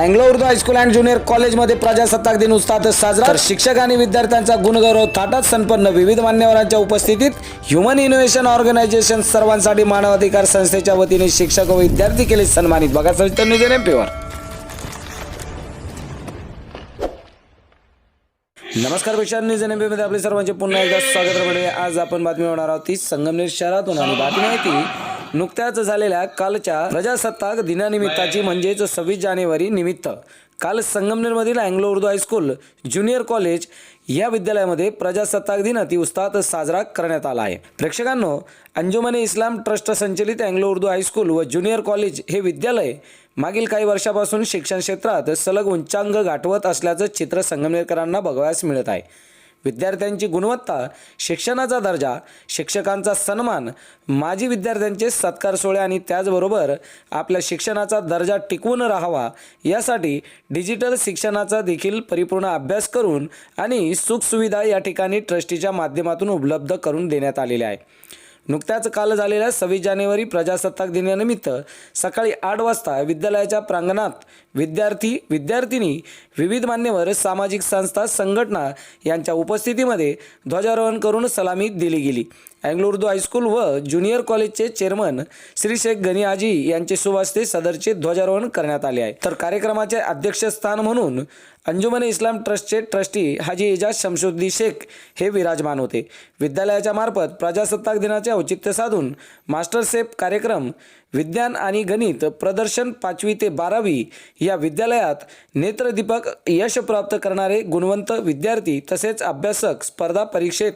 Anglo Urdu high school and junior कॉलेजमध्ये प्रजासत्ताक दिन उत्साहात साजरा. तर शिक्षक आणि विद्यार्थ्यांचा गुणगौरव थाटात. संपन्न विविध मान्यवरांच्या उपस्थितीत ह्युमन इनोव्हेशन ऑर्गनायझेशन सर्वांसाठी मानवाधिकार संस्थेच्या वतीने शिक्षक व विद्यार्थी केले सन्मानित. बघा सविस्तर न्यूज एमपीवर नमस्कार विशाल न्यूज एममध्ये आपले सर्वांचे पुन्हा एकदा स्वागत आज आपण बातमी होणार आहोत ती संगमनेर शहरातून आणि बातमी आहे ती नुकत्याच झालेल्या कालच्या प्रजासत्ताक दिनानिमित्ताची म्हणजेच सव्वीस जानेवारी निमित्त. काल संगमनेरमधील Anglo Urdu high school junior college या विद्यालयामध्ये प्रजासत्ताक दिन अतिउत्साहात साजरा करण्यात आला आहे. प्रेक्षकांनो अंजुमन इस्लाम ट्रस्ट संचलित अँग्लो उर्दू हायस्कूल व ज्युनियर कॉलेज हे विद्यालय मागील काही वर्षापासून शिक्षण क्षेत्रात सलग उंचांग गाठवत असल्याचं चित्र संगमनेरकरांना बघावयास मिळत आहे. विद्यार्थ्यांची गुणवत्ता शिक्षणाचा दर्जा शिक्षकांचा सन्मान माजी विद्यार्थ्यांचे सत्कार सोहळे आणि त्याचबरोबर आपल्या शिक्षणाचा दर्जा टिकवून राहावा यासाठी डिजिटल शिक्षणाचा देखील परिपूर्ण अभ्यास करून आणि सुखसुविधा या ठिकाणी ट्रस्टीच्या माध्यमातून उपलब्ध करून देण्यात आलेल्या आहे नुकत्याच काल झालेल्या सव्वीस जानेवारी प्रजासत्ताक दिनानिमित्त सकाळी आठ वाजता विद्यालयाच्या प्रांगणात विद्यार्थी विद्यार्थिनी विविध मान्यवर सामाजिक संस्था संघटना यांच्या उपस्थितीमध्ये ध्वजारोहण करून सलामी दिली गेली. अँग्लो उर्दू हायस्कूल व ज्युनियर कॉलेजचे चेअरमन श्री शेख गनी आजी यांचे सुवास्ते सदरचे ध्वजारोहण करण्यात आले आहे. तर कार्यक्रमाचे अध्यक्षस्थान म्हणून अंजुमन इस्लाम ट्रस्टचे ट्रस्टी हाजी एजाज शमशुद्दी शेख हे विराजमान होते. विद्यालयाच्या मार्फत प्रजासत्ताक दिनाचे औचित्य साधून मास्टर सेफ कार्यक्रम विज्ञान आणि गणित प्रदर्शन पाचवी ते बारावी या विद्यालयात नेत्रदीपक यश प्राप्त करणारे गुणवंत विद्यार्थी तसेच अभ्यासक स्पर्धा परीक्षेत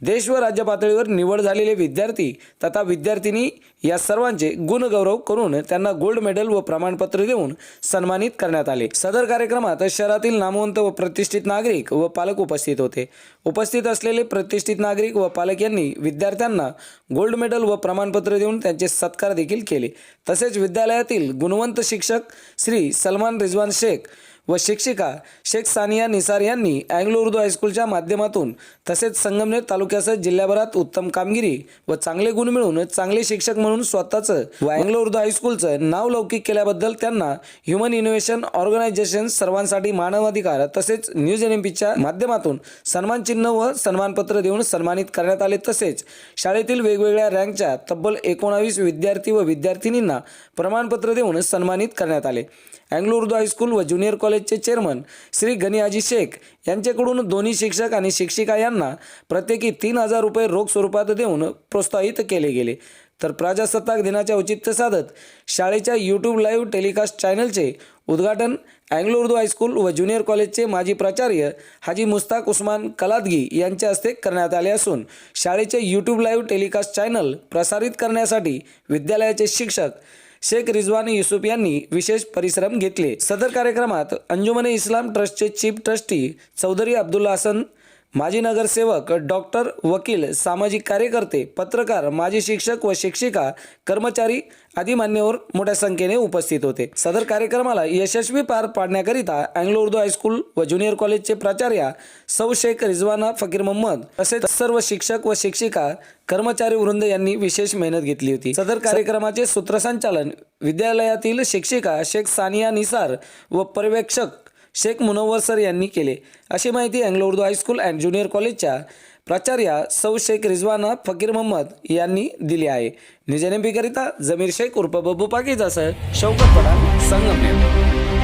देश व राज्य पातळीवर निवड झालेले विद्यार्थी तथा विद्यार्थिनी या सर्वांचे गुणगौरव करून त्यांना गोल्ड मेडल व प्रमाणपत्र देऊन सन्मानित करण्यात आले. सदर कार्यक्रमात शहरातील नामवंत व प्रतिष्ठित नागरिक व पालक उपस्थित होते. उपस्थित असलेले प्रतिष्ठित नागरिक व पालक यांनी विद्यार्थ्यांना गोल्ड मेडल व प्रमाणपत्र देऊन त्यांचे सत्कार देखील केले. तसेच विद्यालयातील गुणवंत शिक्षक श्री सलमान रिजवान शेख व शिक्षिका शेख सानिया निसार यांनी अँग्लो उर्दू हायस्कूलच्या माध्यमातून तसेच संगमनेर तालुक्यासह जिल्ह्याभरात उत्तम कामगिरी व चांगले गुण मिळवून चांगले शिक्षक म्हणून स्वतःचं व अँग्लो उर्दू हायस्कूलचं नाव लौकिक केल्याबद्दल त्यांना ह्युमन इनोव्हेशन ऑर्गनायझेशन सर्वांसाठी मानवाधिकार तसेच न्यूज एन एम पीच्या माध्यमातून सन्मान चिन्ह व सन्मानपत्र देऊन सन्मानित करण्यात आले. तसेच शाळेतील वेगवेगळ्या रँकच्या तब्बल एकोणावीस विद्यार्थी व विद्यार्थिनींना प्रमाणपत्र देऊन सन्मानित करण्यात आले. अँग्लो उर्दू हायस्कूल व ज्युनियर कॉलेजचे चेअरमन श्री गनियाजी शेख यांच्याकडून दोन्ही शिक्षक आणि शिक्षिका यांना प्रत्येकी तीन हजार रुपये रोख स्वरूपात देऊन प्रोत्साहित केले गेले. तर प्रजासत्ताक दिनाचे औचित्य साधत शाळेच्या यूट्यूब लाईव्ह टेलिकास्ट चॅनलचे उद्घाटन अँग्लो उर्दू हायस्कूल व ज्युनियर कॉलेजचे माजी प्राचार्य हाजी मुस्ताक उस्मान कलादगी यांच्या हस्ते करण्यात आले असून शाळेचे यूट्यूब लाईव्ह टेलिकास्ट चॅनल प्रसारित करण्यासाठी विद्यालयाचे शिक्षक शेख रिझवान युसुफ यांनी विशेष परिश्रम घेतले. सदर कार्यक्रमात अंजुमने इस्लाम ट्रस्टचे चीफ ट्रस्टी चौधरी अब्दुल्ला हसन माजी नगरसेवक डॉक्टर वकील सामाजिक कार्यकर्ते पत्रकार माजी शिक्षक व शिक्षिका कर्मचारी आदी मान्यवर मोठ्या संख्येने उपस्थित होते. सदर कार्यक्रमाला यशस्वी पार पाडण्याकरिता अँग्लो उर्दू हायस्कूल व ज्युनियर कॉलेजचे प्राचार्य सौ शेख रिजवाना फकीर मोहम्मद तसेच सर्व शिक्षक व शिक्षिका कर्मचारी वृंद यांनी विशेष मेहनत घेतली होती. सदर कार्यक्रमाचे सूत्रसंचालन विद्यालयातील शिक्षिका शेख सानिया निसार व पर्यवेक्षक शेख मुनव्वर सर यांनी केले. अशी माहिती Anglo Urdu high school and junior कॉलेजच्या प्राचार्या सौ शेख रिजवाना फकीर मोहम्मद यांनी दिली आहे. निजनेबीकरिता जमीर शेख उर्फ बब्बू पाकीजासह शौकत पठाण संगमनेर.